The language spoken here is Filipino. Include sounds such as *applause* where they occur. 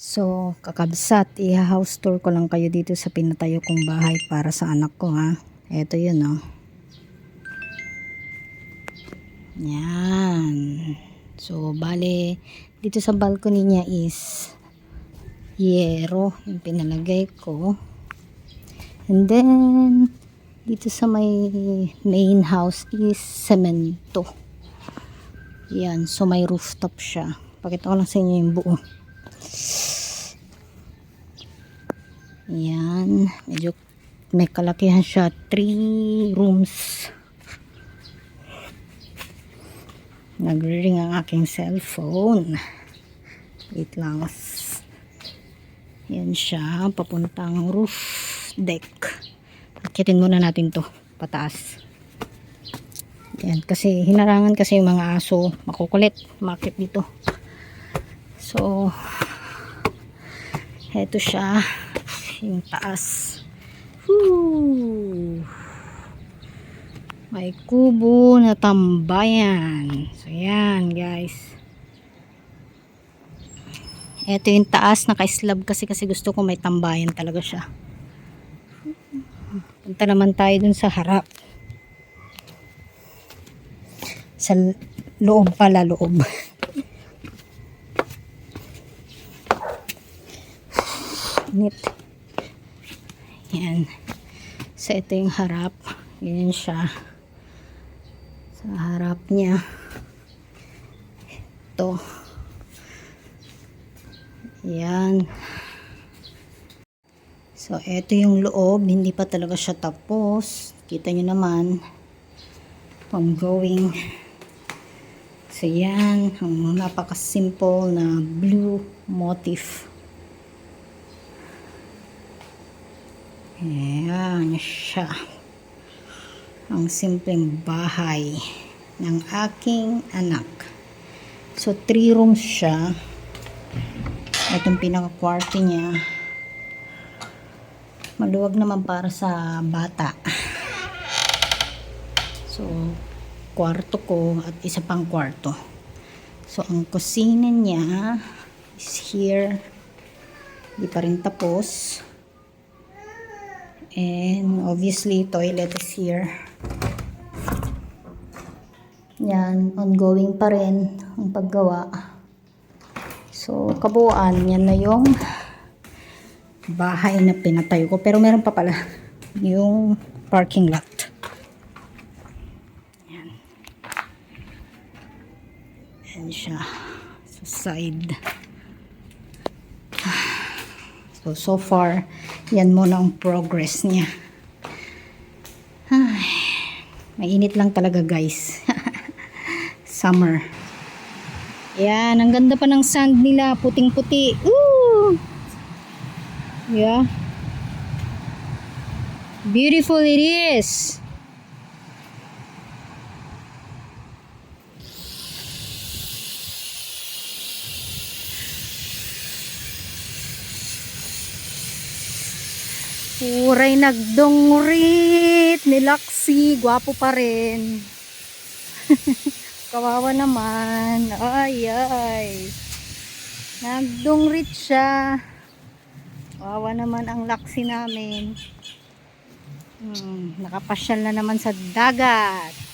So, kakabsat, i-house tour ko lang kayo dito sa pinatayo kong bahay para sa anak ko ha. Ito yun oh. Yan. So, bale, dito sa balcony niya is yero yung pinalagay ko. And then, dito sa may main house is semento. Yan. So, may rooftop siya. Pakita ko lang sa inyo yung buo. Yan. Medyo may kalakihan siya. Three rooms. Nagre-ring ang aking cellphone. Wait lang. Yan siya. Papuntang roof deck. Akitin muna natin to. Pataas. Yan. Kasi hinarangan kasi yung mga aso. Makukulit. Makit dito. So, eto siya. Yung taas. Whew. May kubo na tambayan. So, yan guys. Ito yung taas. Naka-slab kasi kasi gusto ko may tambayan talaga siya. Punta naman tayo dun sa harap. Sa loob pala, loob. *laughs* Init. Yan. So, ito yung harap. Ganyan siya. Sa harap niya. Ito. Yan. So, ito yung loob. Hindi pa talaga siya tapos. Kita nyo naman. From going. So, yan. Ang napaka-simple na blue motif. Ayan siya. Ang simpleng bahay ng aking anak. So, three rooms siya. Itong pinaka-kwarto niya. Maluwag naman para sa bata. So, kwarto ko at isa pang kwarto. So, ang kusina niya is here. Di pa rin tapos. And obviously, toilet is here. Yan, ongoing pa rin ang paggawa. So, kabuuan, yan na yung bahay na pinatayo ko. Pero meron pa pala yung parking lot. Yan. Yan siya. Sa side. So, so far, yan muna ang progress niya. Ay, mainit lang talaga guys. *laughs* Summer. Yan, ang ganda pa ng sand nila, puting-puti. Ooh! Yeah. Beautiful it is. Uray nagdongrit ni Laksi, gwapo pa rin. *laughs* Kawawa naman. Ay, ay. Nagdongrit siya. Kawawa naman ang Laksi namin. Hmm, nakapasyal na naman sa dagat.